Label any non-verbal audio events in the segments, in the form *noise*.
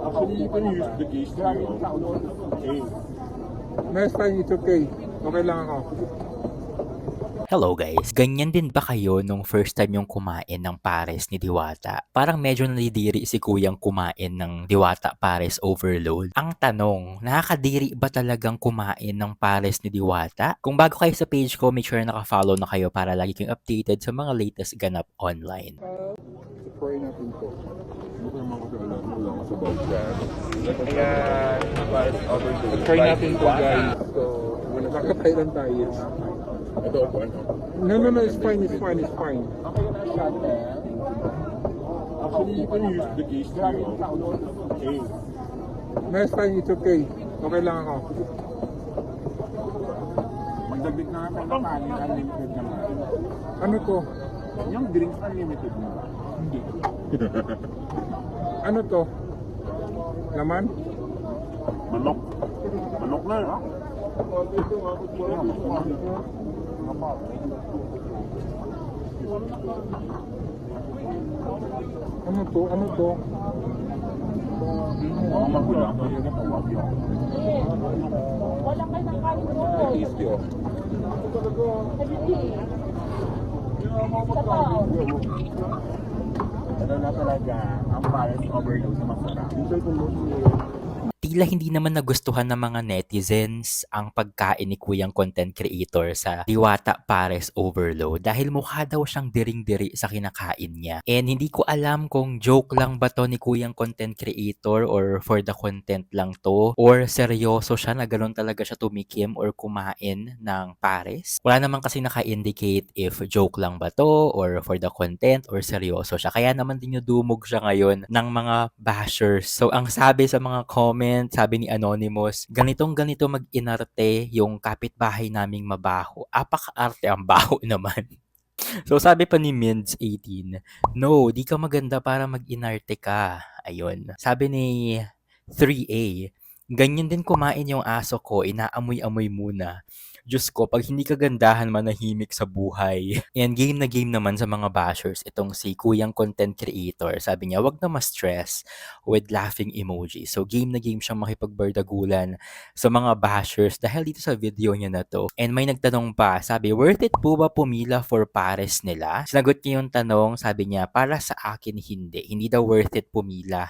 Actually, you can use the case to Okay. Next time, it's okay. Okay lang ako. Hello guys, ganyan din ba kayo nung first time yung kumain ng pares ni Diwata? Parang medyo nalidiri si kuyang kumain ng Diwata Pares Overload. Ang tanong, nakakadiri ba talagang kumain ng pares ni Diwata? Kung bago kayo sa page ko, make sure naka-follow na kayo para lagi kayong updated sa mga latest ganap online. Try natin to. Hindi ko naman kasi alam mo lang sa about that. To Try natin to guys. So, nakakatay lang tayo. Ito ako ano. No, no, no, it's fine, it's fine, it's fine. Actually, you can use the case to Okay. Next time, it's okay. Okay lang ako. Magdagdag na nga tayo ng kanin, unlimited naman. Ano to? Yung drinks unlimited na. Hindi. Ano to? Laman? Manok. Manok na ha? Ano to? Ano to? Mga magulang. Wala kayo ng kain doon. Tasty oh. Sa tao. Ano na talaga, ang parang overload na masarap. Tila hindi naman nagustuhan ng mga netizens ang pagkain ni Kuyang content creator sa Diwata Pares Overload dahil mukha daw siyang diring-diri sa kinakain niya. And hindi ko alam kung joke lang ba to ni Kuyang content creator or for the content lang to or seryoso siya na gano'n talaga siya tumikim or kumain ng pares. Wala naman kasi naka-indicate if joke lang ba to or for the content or seryoso siya. Kaya naman dinudumog siya ngayon ng mga bashers. So ang sabi sa mga comment, sabi ni Anonymous, ganitong ganito mag-inarte yung kapitbahay naming mabaho. Apaka-arte ang baho *laughs* naman. So sabi pa ni Minds18, no, di ka maganda para mag-inarte ka. Ayun. Sabi ni 3A, ganyan din kumain yung aso ko, inaamoy-amoy muna. Diyos ko, pag hindi kagandahan manahimik sa buhay. *laughs* And game na game naman sa mga bashers, itong si Kuyang Content Creator. Sabi niya, wag na ma-stress with laughing emoji. So game na game siyang makipagbardagulan sa mga bashers dahil dito sa video niya na to. And may nagtanong pa, sabi, worth it po ba pumila for pares nila? Sinagot niya yung tanong, sabi niya, para sa akin hindi. Hindi daw worth it pumila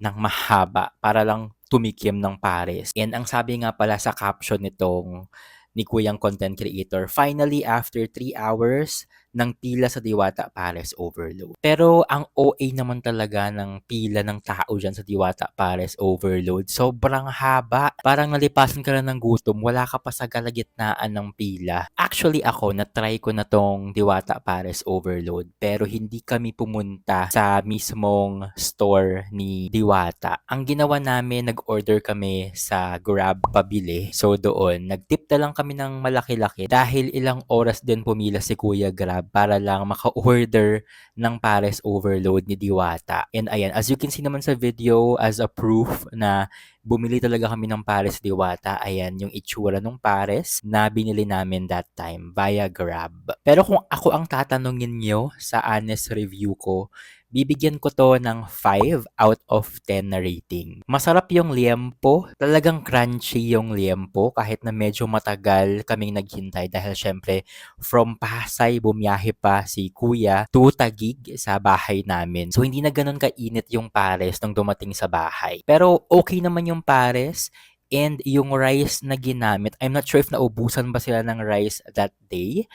ng mahaba para lang tumikim ng pares. And ang sabi nga pala sa caption nitong ni Kuyang Content Creator, finally after 3 hours ng pila sa Diwata Pares Overload. Pero ang OA naman talaga ng pila ng tao dyan sa Diwata Pares Overload. Sobrang haba. Parang nalipasan ka lang ng gutom. Wala ka pa sa kalagitnaan ng pila. Actually ako, na-try ko na tong Diwata Pares Overload. Pero hindi kami pumunta sa mismong store ni Diwata. Ang ginawa namin, nag-order kami sa Grab pabili. So doon, nagtip na lang kami ng malaki-laki dahil ilang oras din pumila si Kuya Grab para lang maka-order ng Pares Overload ni Diwata. And ayan, as you can see naman sa video as a proof na bumili talaga kami ng Pares Diwata. Ayan, yung itsura ng Pares na binili namin that time via Grab. Pero kung ako ang tatanungin nyo sa honest review ko, bibigyan ko to ng 5 out of 10 na rating. Masarap yung liempo. Talagang crunchy yung liempo kahit na medyo matagal kaming naghintay dahil syempre from Pasay bumiyahe pa si Kuya to Tagig sa bahay namin. So hindi na ganun kainit yung pares nung dumating sa bahay. Pero okay naman yung pares and yung rice na ginamit. I'm not sure if naubusan ba sila ng rice that day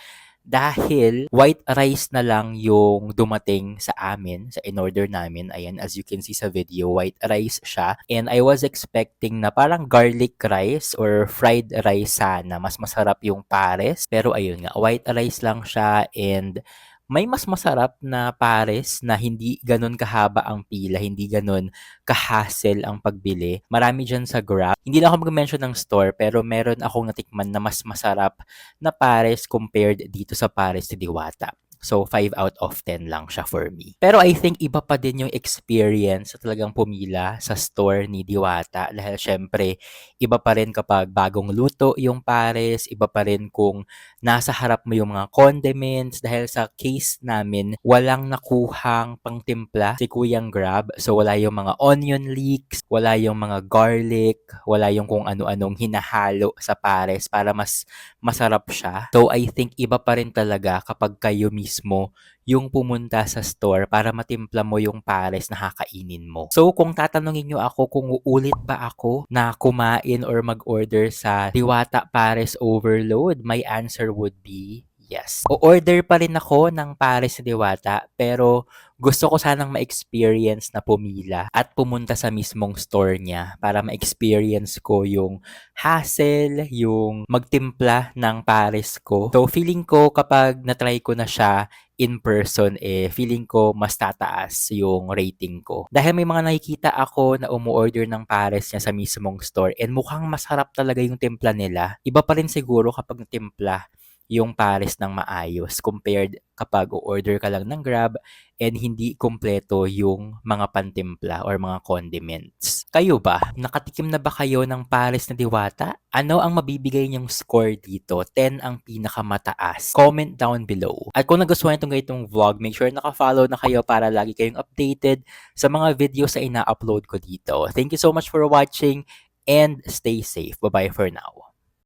dahil white rice na lang yung dumating sa amin, sa in-order namin. Ayan, as you can see sa video, white rice siya. And I was expecting na parang garlic rice or fried rice sana. Mas masarap yung pares. Pero ayun nga, white rice lang siya and may mas masarap na pares na hindi ganun kahaba ang pila, hindi ganun kahassle ang pagbili. Marami dyan sa Grab. Hindi lang ako mag-mention ng store, pero meron akong natikman na mas masarap na pares compared dito sa pares ni Diwata. So, 5 out of 10 lang siya for me. Pero I think iba pa din yung experience sa talagang pumila sa store ni Diwata. Dahil syempre, iba pa rin kapag bagong luto yung pares, iba pa rin kung nasa harap mo yung mga condiments. Dahil sa case namin, walang nakuhang pangtimpla si Kuyang Grab. So, wala yung mga onion leeks, wala yung mga garlic, wala yung kung ano-anong hinahalo sa pares para mas masarap siya. So, I think iba pa rin talaga kapag kayo mismo yung pumunta sa store para matimpla mo yung pares na kakainin mo. So, kung tatanungin nyo ako kung uulit ba ako na kumain or mag-order sa Diwata Pares Overload, my answer would be yes. O-order pa rin ako ng pares ni Diwata, pero gusto ko sanang ma-experience na pumila at pumunta sa mismong store niya para ma-experience ko yung hassle, yung magtimpla ng pares ko. So, feeling ko kapag natry ko na siya in person, eh, feeling ko mas tataas yung rating ko. Dahil may mga nakikita ako na umu-order ng pares niya sa mismong store and mukhang masarap talaga yung timpla nila. Iba pa rin siguro kapag timpla yung pares ng maayos compared kapag order ka lang ng Grab and hindi kumpleto yung mga pantimpla or mga condiments. Kayo ba? Nakatikim na ba kayo ng pares na diwata? Ano ang mabibigay niyong score dito? 10 ang pinakamataas. Comment down below. At kung nagustuhan itong ganitong vlog, make sure naka-follow na kayo para lagi kayong updated sa mga videos na ina-upload ko dito. Thank you so much for watching and stay safe. Bye-bye for now.